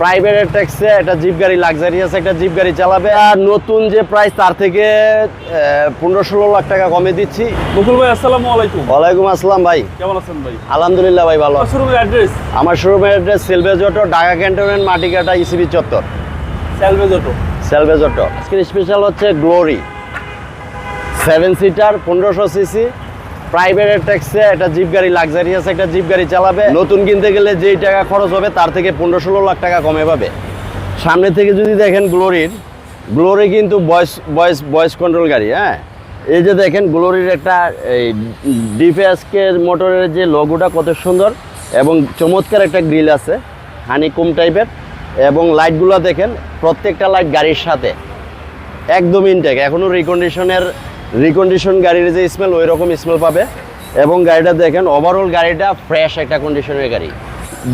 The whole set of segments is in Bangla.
প্রাইভেট ট্যাক্সে একটা জিপ গাড়ি লাক্সারিয়াস একটা জিপ গাড়ি চালাবে। আর নতুন যে প্রাইস তার থেকে পনেরো ষোলো লাখ টাকা কমে দিচ্ছি। বকুল ভাই আসসালামু আলাইকুম। ওয়ালাইকুম আসসালাম ভাই। কেমন আছেন ভাই? আলহামদুলিল্লাহ ভাই ভালো। শোরুমের অ্যাড্রেস আমার শোরুমের address salvage auto Dhaka cantonment Matikata ECB চত্বর স্যালভেজ অটো সেলভেজ অটো আজকের স্পেশাল হচ্ছে গ্লোরি সেভেন সিটার পনেরোশো সিসি প্রাইভেট ট্যাক্সে একটা জিপ গাড়ি লাক্সারিয়াস একটা জিপ গাড়ি চালাবে। নতুন কিনতে গেলে যেই টাকা খরচ হবে তার থেকে পনেরো ষোলো লাখ টাকা কমে পাবে। সামনে থেকে যদি দেখেন গ্লোরির গ্লোরি কিন্তু বয়েস বয়েস বয়েস কন্ট্রোল গাড়ি হ্যাঁ? এই যে দেখেন গ্লোরির একটা এই ডিফেসকে মোটরের যে লোগোটা কত সুন্দর এবং চমৎকার একটা গ্রিল আছে হানিকুম টাইপের এবং লাইটগুলো দেখেন প্রত্যেকটা লাইট গাড়ির সাথে। একদম ইনটেক এখনও রিকন্ডিশনের রিকন্ডিশন গাড়ির যে স্মেল ওই রকম স্মেল পাবে। এবং গাড়িটা দেখেন ওভারঅল গাড়িটা ফ্রেশ একটা কন্ডিশনের গাড়ি।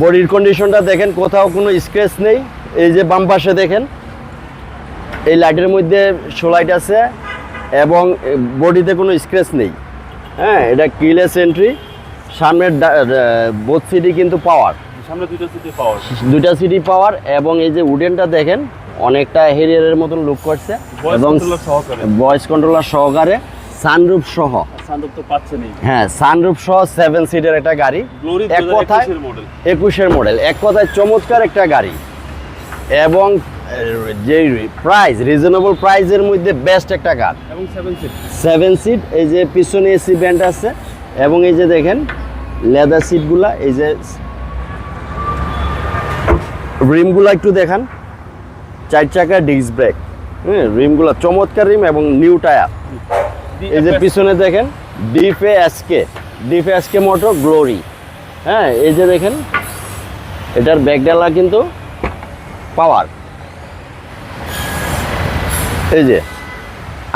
বডির কন্ডিশনটা দেখেন কোথাও কোনো স্ক্র্যাচ নেই। এই যে বাম পাশে দেখেন এই লাইটের মধ্যে সোলাইট আছে এবং বডিতে কোনো স্ক্র্যাচ নেই। হ্যাঁ এটা কিলেস এন্ট্রি সামনের বোথ সিটি কিন্তু পাওয়ার সামনে দুইটা সিটি পাওয়ার দুইটা সিটি পাওয়ার এবং এই যে উডেনটা দেখেন অনেকটা হেরিয়ারের মতন লুক করছে এবং ভয়েস কন্ট্রোলার সহকারে সানরুফ সহ। সান্দুক তো পাচ্ছেনই হ্যাঁ সানরুফ সহ সেভেন সিটের একটা গাড়ি। এক কথায় একুশের মডেল এক কথায় চমৎকার একটা গাড়ি। এবং আহ, যে প্রাইস রিজনেবল প্রাইসের মধ্যে বেস্ট একটা কার এবং সেভেন সিট সেভেন সিট এই যে পিছনে এসি ব্যান্ড আছে। এবং এই যে দেখেন লেদার সিটগুলা এই যে রিমগুলো একটু দেখান। চার চাকা ডিস্ক ব্রেক হ্যাঁ রিমগুলো চমৎকার রিম এবং নিউ টায়ার এই যে পিছনে দেখেন ডিফে এসকে ডিফে এসকে মোটর গ্লোরি হ্যাঁ এই যে দেখেন এটার ব্যাকডালা কিন্তু পাওয়ার এই যে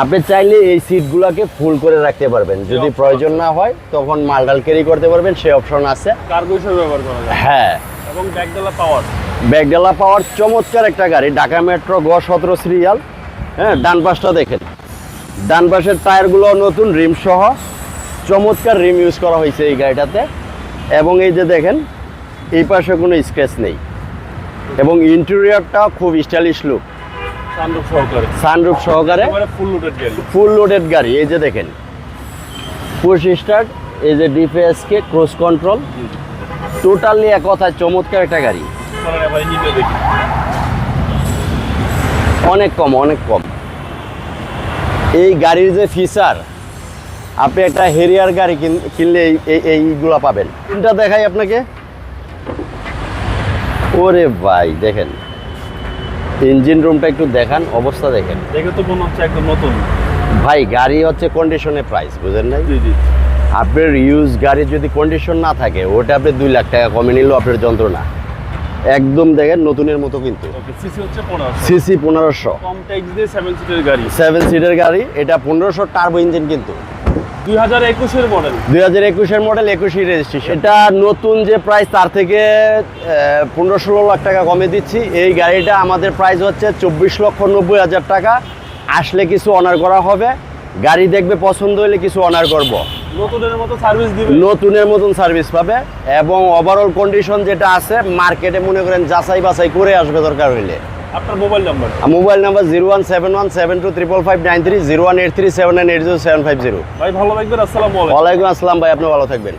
আপনি চাইলে এই সিটগুলোকে ফুল করে রাখতে পারবেন। যদি প্রয়োজন না হয় তখন মালডাল ক্যারি করতে পারবেন সেই অপশন আছে। কার্গো হিসেবে ব্যবহার করা যায়। হ্যাঁ। এবং ব্যাকডালা পাওয়ার ব্যাগডালা পাওয়ার চমৎকার একটা গাড়ি ঢাকা মেট্রো গ সতেরো সিরিয়াল। হ্যাঁ ডান পাশটা দেখেন। ডান পাশের টায়ারগুলো নতুন রিম সহ। চমৎকার রিম ইউজ করা হয়েছে এই গাড়িটাতে। এবং এই যে দেখেন এই পাশে কোনো স্ক্র্যাচ নেই। এবং ইন্টেরিয়রটাও খুব স্টাইলিশ লুক। সানরুফ সহকারে। ফুল লোডেড গাড়ি। ফুল লোডেড গাড়ি এই যে দেখেন। পুশ স্টার্ট এই যে ডিপিএসকে ক্রুজ কন্ট্রোল টোটালি এক কথায় চমৎকার একটা গাড়ি। দেখি। অনেক কম অনেক কম। এই গাড়ির যে ফিচার আপনি একটা হেরিয়ার গাড়ি কিনলে এই- এই এইগুলো পাবেন। কোনটা দেখাই আপনাকে? ওরে ভাই দেখেন। ইঞ্জিন রুমটা একটু দেখান অবস্থা দেখেন। দেখে তো মনে হচ্ছে একদম নতুন। ভাই গাড়ি হচ্ছে কন্ডিশনে প্রাইস বুঝেন নাই? আপনার ইউজ গাড়ির যদি কন্ডিশন না থাকে ওটা আপনি দুই লাখ টাকা কমে নিলেও আপনার যন্ত্রণা। একদম দেখেন নতুনের মতো কিন্তু। সিসি হচ্ছে পনেরোশো। সেভেন সিটের গাড়ি। এটা পনেরোশো টার্বো ইঞ্জিন কিন্তু। দুই হাজার একুশের মডেল দুই হাজার একুশের মডেল একুশই রেজিস্ট্রেশন এটা নতুন যে প্রাইস তার থেকে পনেরো ষোলো লাখ টাকা কমে দিচ্ছি। এই গাড়িটা আমাদের প্রাইস হচ্ছে চব্বিশ লক্ষ নব্বই হাজার টাকা। আসলে কিছু অনার করা হবে। গাড়ি দেখবে পছন্দ হলে কিছু অনার করব। নতুনের মতো সার্ভিস দিবে। নতুনের মতন সার্ভিস পাবে এবং ওভারঅল কন্ডিশন যেটা আছে মার্কেটে মনে করেন যাচাই বাছাই করে আসবে দরকার হইলে। আপনার mobile number mobile number zero one seven one seven two triple five nine three zero one eight three seven nine eight zero seven five zero ভাই ভালো থাকবেন আসসালাম আলাইকুম। ওয়ালাইকুম আসসালাম ভাই আপনি ভালো থাকবেন।